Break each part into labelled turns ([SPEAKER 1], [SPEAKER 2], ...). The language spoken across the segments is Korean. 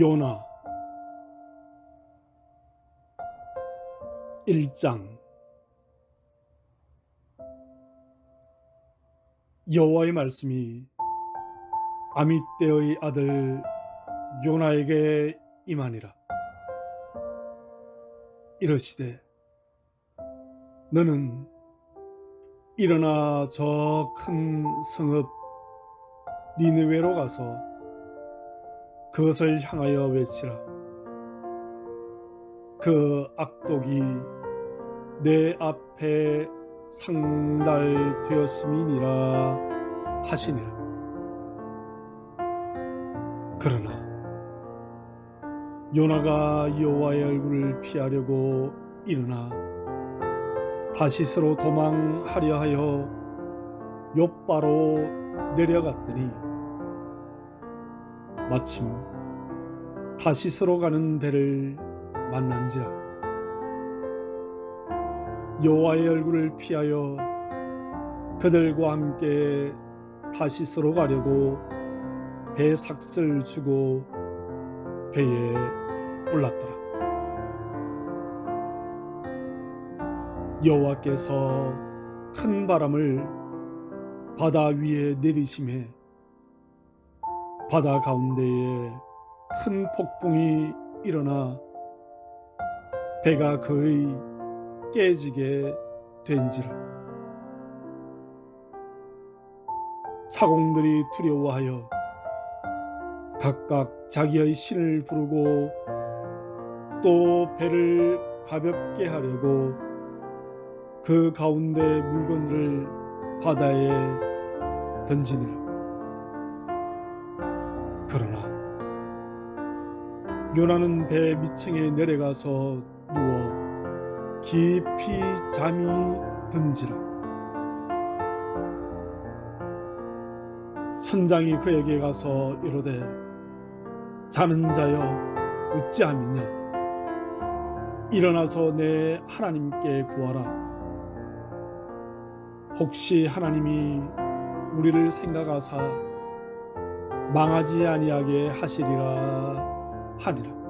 [SPEAKER 1] 요나. 1장. 여호와의 말씀이 아미떼의 아들 요나에게 임하니라. 이르시되 너는 일어나 저 큰 성읍 니느웨로 가서 그것을 향하여 외치라. 그 악독이 내 앞에 상달되었음이니라 하시니라. 그러나 요나가 여호와의 얼굴을 피하려고 일어나 다시스로 도망하려 하여 요바로 내려갔더니 마침 다시스로 가는 배를 만난지라 여호와의 얼굴을 피하여 그들과 함께 다시스로 가려고 배 삭슬 주고 배에 올랐더라. 여호와께서 큰 바람을 바다 위에 내리심에 바다 가운데에 큰 폭풍이 일어나 배가 거의 깨지게 된지라. 사공들이 두려워하여 각각 자기의 신을 부르고 또 배를 가볍게 하려고 그 가운데 물건들을 바다에 던지니라 그러나 요나는 배 밑층에 내려가서 누워 깊이 잠이 든지라. 선장이 그에게 가서 이르되 자는 자여 어찌함이냐? 일어나서 내 하나님께 구하라. 혹시 하나님이 우리를 생각하사 망하지 아니하게 하시리라 하니라.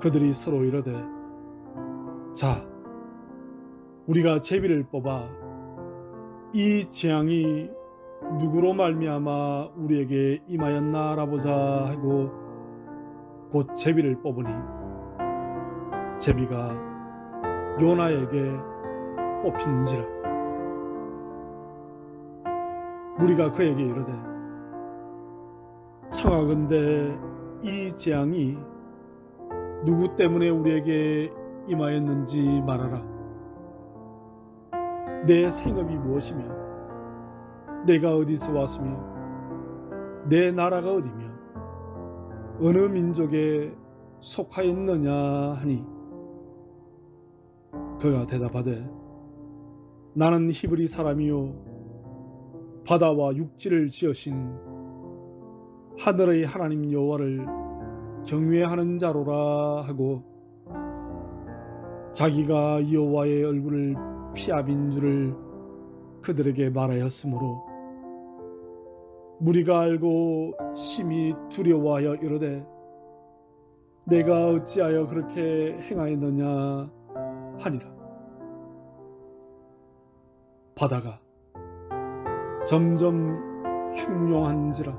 [SPEAKER 1] 그들이 서로 이르되 자 우리가 제비를 뽑아 이 재앙이 누구로 말미암아 우리에게 임하였나 알아보자 하고 곧 제비를 뽑으니 제비가 요나에게 뽑힌지라 우리가 그에게 이르되 청하건대 이 재앙이 누구 때문에 우리에게 임하였는지 말하라. 내 생업이 무엇이며 내가 어디서 왔으며 내 나라가 어디며 어느 민족에 속하였느냐 하니? 그가 대답하되 나는 히브리 사람이요 바다와 육지를 지으신 하늘의 하나님 여호와를 경외하는 자로라 하고 자기가 여호와의 얼굴을 피합인 줄을 그들에게 말하였으므로 무리가 알고 심히 두려워하여 이르되 내가 어찌하여 그렇게 행하였느냐 하니라. 바다가 점점 흉용한지라.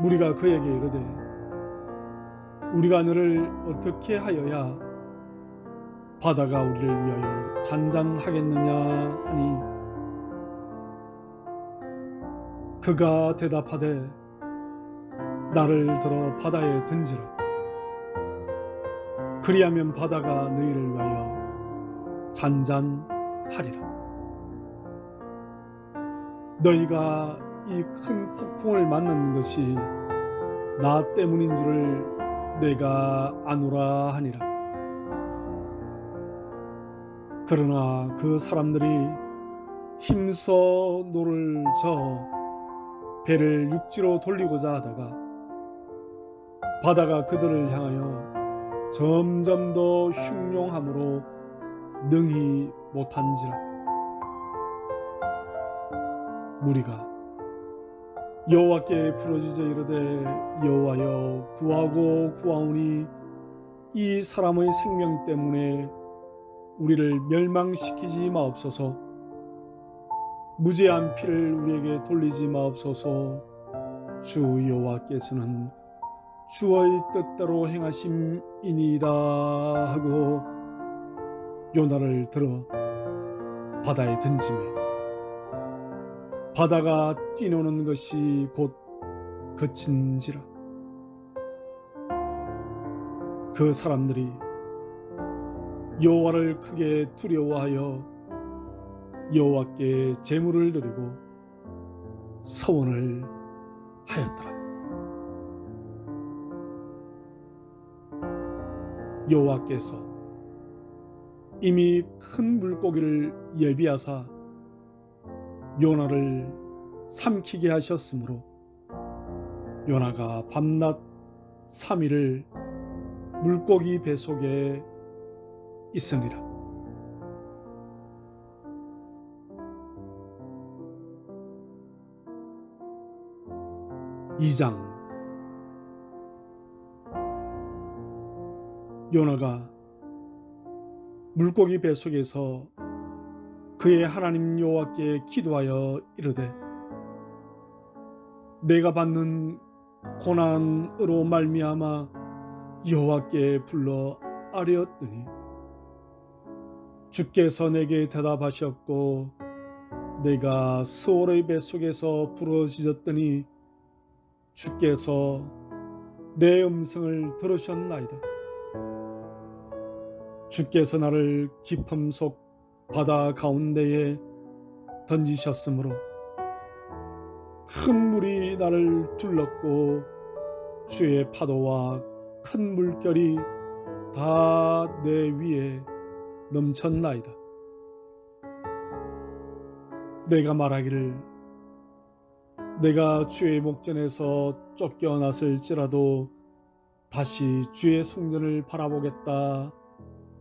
[SPEAKER 1] 무리가 그에게 이르되 우리가 너를 어떻게 하여야 바다가 우리를 위하여 잔잔하겠느냐 하니? 그가 대답하되 나를 들어 바다에 던지라. 그리하면 바다가 너희를 위하여 잔잔하리라 너희가 이 큰 폭풍을 맞는 것이 나 때문인 줄을 내가 아노라 하니라. 그러나 그 사람들이 힘써 노를 저 배를 육지로 돌리고자 하다가 바다가 그들을 향하여 점점 더 흉용함으로 능히 못한지라. 무리가 여호와께 부르짖어 이르되 여호와여 구하고 구하오니 이 사람의 생명 때문에 우리를 멸망시키지 마옵소서. 무죄한 피를 우리에게 돌리지 마옵소서. 주 여호와께서는 주의 뜻대로 행하심이니이다 하고 요나를 들어 바다에 던지매 바다가 뛰노는 것이 곧 그친지라. 그 사람들이 여호와를 크게 두려워하여 여호와께 제물을 드리고 서원을 하였더라. 여호와께서 이미 큰 물고기를 예비하사 요나를 삼키게 하셨으므로 요나가 밤낮 3일을 물고기 배 속에 있으니라. 이장 요나가 물고기 배 속에서 그의 하나님 여호와께 기도하여 이르되 내가 받는 고난으로 말미암아 여호와께 불러 아뢰었더니 주께서 내게 대답하셨고 내가 스월의 뱃속에서 부러지졌더니 주께서 내 음성을 들으셨나이다. 주께서 나를 깊음 속 바다 가운데에 던지셨으므로 큰 물이 나를 둘렀고 주의 파도와 큰 물결이 다 내 위에 넘쳤나이다. 내가 말하기를 내가 주의 목전에서 쫓겨났을지라도 다시 주의 성전을 바라보겠다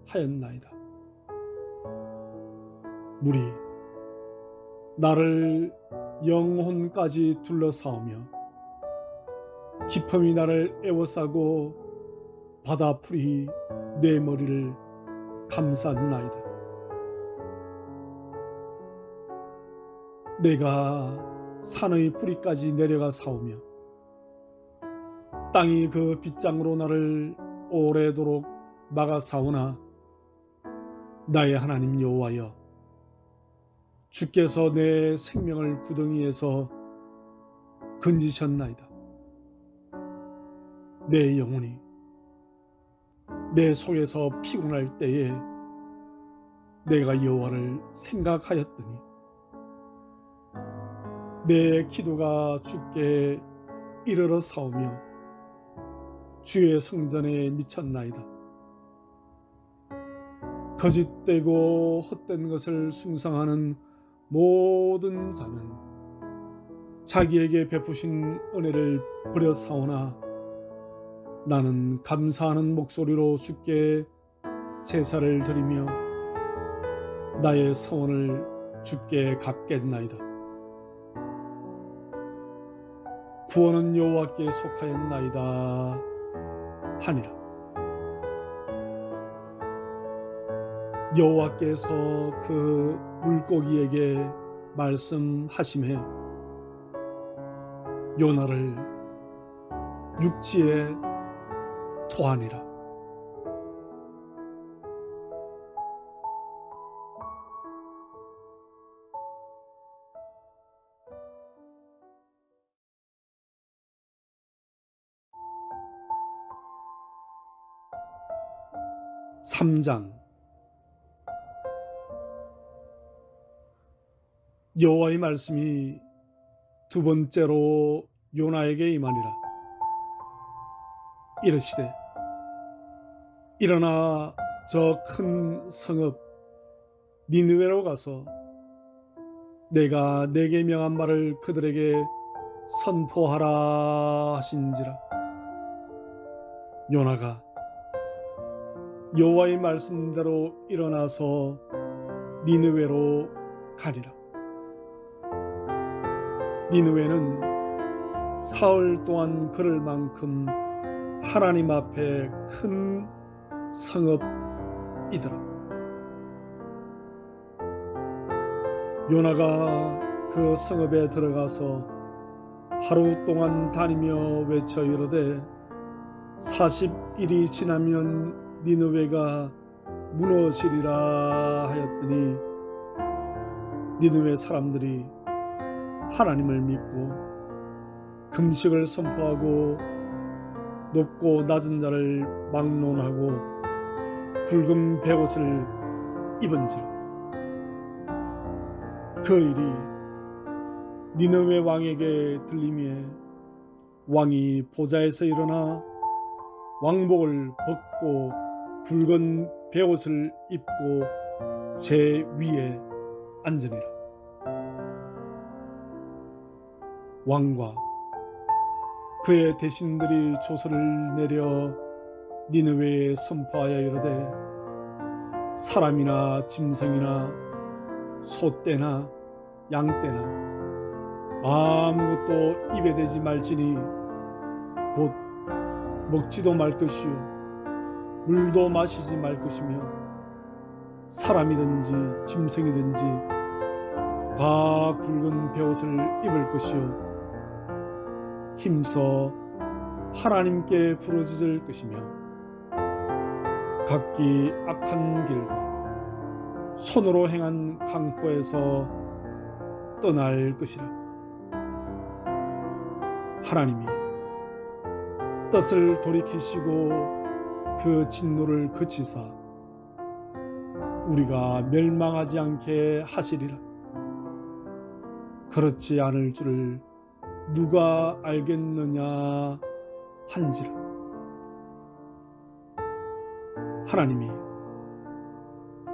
[SPEAKER 1] 하였나이다. 물이 나를 영혼까지 둘러싸우며 깊음이 나를 애워싸고 바다풀이 내 머리를 감쌌나이다. 내가 산의 뿌리까지 내려가 사오며 땅이 그 빗장으로 나를 오래도록 막아 사오나 나의 하나님 여호와여 주께서 내 생명을 구덩이에서 건지셨나이다. 내 영혼이 내 속에서 피곤할 때에 내가 여호와를 생각하였더니 내 기도가 주께 이르러 사오며 주의 성전에 미쳤나이다. 거짓되고 헛된 것을 숭상하는 모든 자는 자기에게 베푸신 은혜를 버려 사오나 나는 감사하는 목소리로 주께 제사를 드리며 나의 서원을 주께 갚겠나이다. 구원은 여호와께 속하였나이다 하니라. 여호와께서 그 물고기에게 말씀하심에 요나를 육지에 토하니라. 삼장 여호와의 말씀이 두 번째로 요나에게 임하니라. 이르시되 일어나 저 큰 성읍 니느웨로 가서 내가 내게 명한 말을 그들에게 선포하라 하신지라. 요나가 여호와의 말씀대로 일어나서 니느웨로 가리라. 니느웨는 사흘 동안 걸을 만큼 하나님 앞에 큰 성읍이더라. 요나가 그 성읍에 들어가서 하루 동안 다니며 외쳐 이르되 40일이 지나면 니느웨가 무너지리라 하였더니 니느웨 사람들이 하나님을 믿고 금식을 선포하고 높고 낮은 자를 막론하고 굵은 베옷을 입은지라 그 일이 니느웨 왕에게 들림에 왕이 보좌에서 일어나 왕복을 벗고 굵은 베옷을 입고 제 위에 앉으니라 왕과 그의 대신들이 조서를 내려 니느웨에 선포하여 이르되 사람이나 짐승이나 소떼나 양떼나 아무것도 입에 대지 말지니 곧 먹지도 말 것이요 물도 마시지 말 것이며 사람이든지 짐승이든지 다 굵은 베옷을 입을 것이요 힘써 하나님께 부르짖을 것이며 각기 악한 길과 손으로 행한 강포에서 떠날 것이라. 하나님이 뜻을 돌이키시고 그 진노를 그치사 우리가 멸망하지 않게 하시리라. 그렇지 않을 줄을 누가 알겠느냐 한지라 하나님이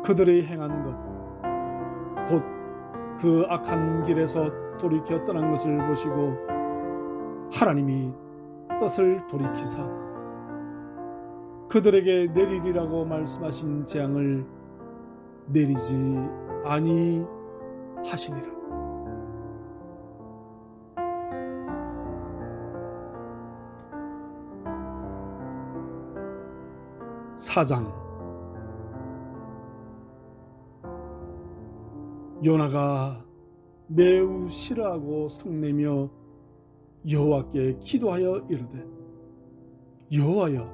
[SPEAKER 1] 그들이 행한 것, 곧 그 악한 길에서 돌이켜 떠난 것을 보시고 하나님이 뜻을 돌이키사 그들에게 내리리라고 말씀하신 재앙을 내리지 아니하시니라. 사장. 요나가 매우 싫어하고 성내며 여호와께 기도하여 이르되 여호와여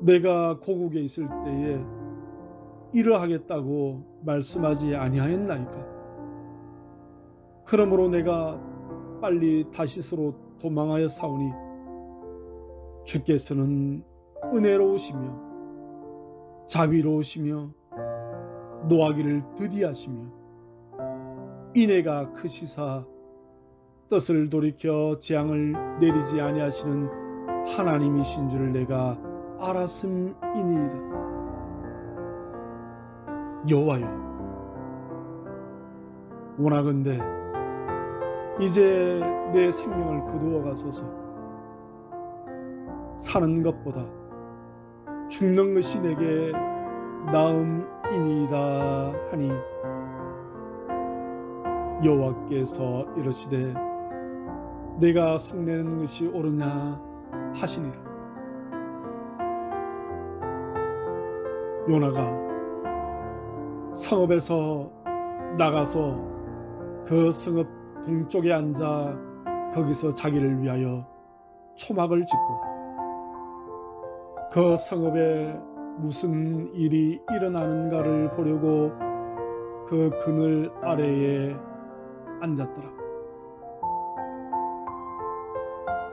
[SPEAKER 1] 내가 고국에 있을 때에 이러하겠다고 말씀하지 아니하였나이까? 그러므로 내가 빨리 다시스로 도망하여 사오니 주께서는 은혜로우시며 자비로우시며 노하기를 드디하시며 인애가 크시사 뜻을 돌이켜 재앙을 내리지 아니하시는 하나님이신 줄을 내가 알았음이니이다. 여호와여 원하건대 이제 내 생명을 거두어 가소서 사는 것보다 죽는 것이 내게 나음이니이다 하니 여호와께서 이르시되 내가 성내는 것이 옳으냐 하시니라. 요나가 성읍에서 나가서 그 성읍 동쪽에 앉아 거기서 자기를 위하여 초막을 짓고 그 성읍에 무슨 일이 일어나는가를 보려고 그 그늘 아래에 앉았더라.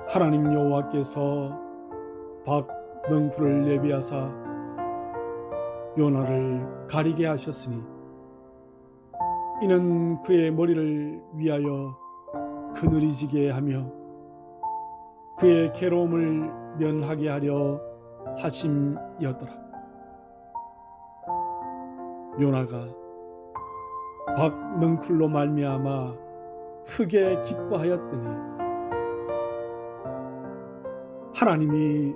[SPEAKER 1] 하나님 여호와께서 박능쿨을 예비하사 요나를 가리게 하셨으니 이는 그의 머리를 위하여 그늘이 지게 하며 그의 괴로움을 면하게 하려 하심이었더라. 요나가 박능쿨로 말미암아 크게 기뻐하였더니 하나님이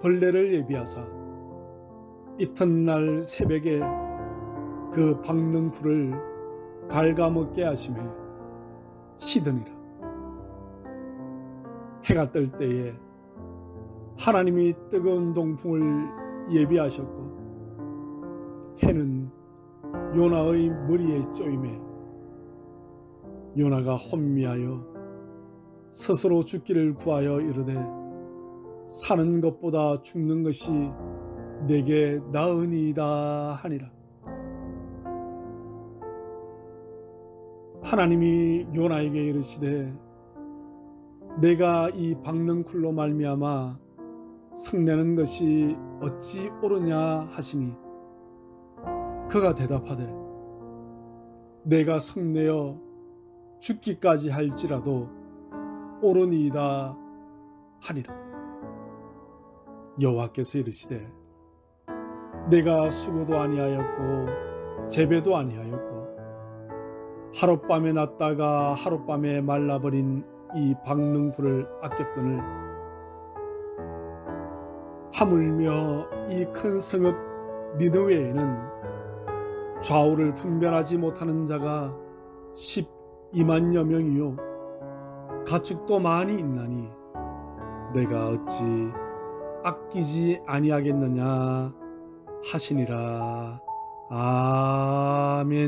[SPEAKER 1] 벌레를 예비하사 이튿날 새벽에 그 박능쿨을 갉아먹게 하심에 시드니라 해가 뜰 때에 하나님이 뜨거운 동풍을 예비하셨고 해는 요나의 머리에 쪼임에 요나가 혼미하여 스스로 죽기를 구하여 이르되 사는 것보다 죽는 것이 내게 나으니이다 하니라. 하나님이 요나에게 이르시되 내가 이 박는 쿨로 말미암아 성내는 것이 어찌 옳으냐 하시니 그가 대답하되 내가 성내어 죽기까지 할지라도 옳으니이다 하니라. 여호와께서 이르시되 내가 수고도 아니하였고 재배도 아니하였고 하룻밤에 났다가 하룻밤에 말라버린 이 굴을 아꼈거늘 하물며 이 큰 성읍 니느웨에는 좌우를 분별하지 못하는 자가 12만여 명이요. 가축도 많이 있나니 내가 어찌 아끼지 아니하겠느냐 하시니라. 아멘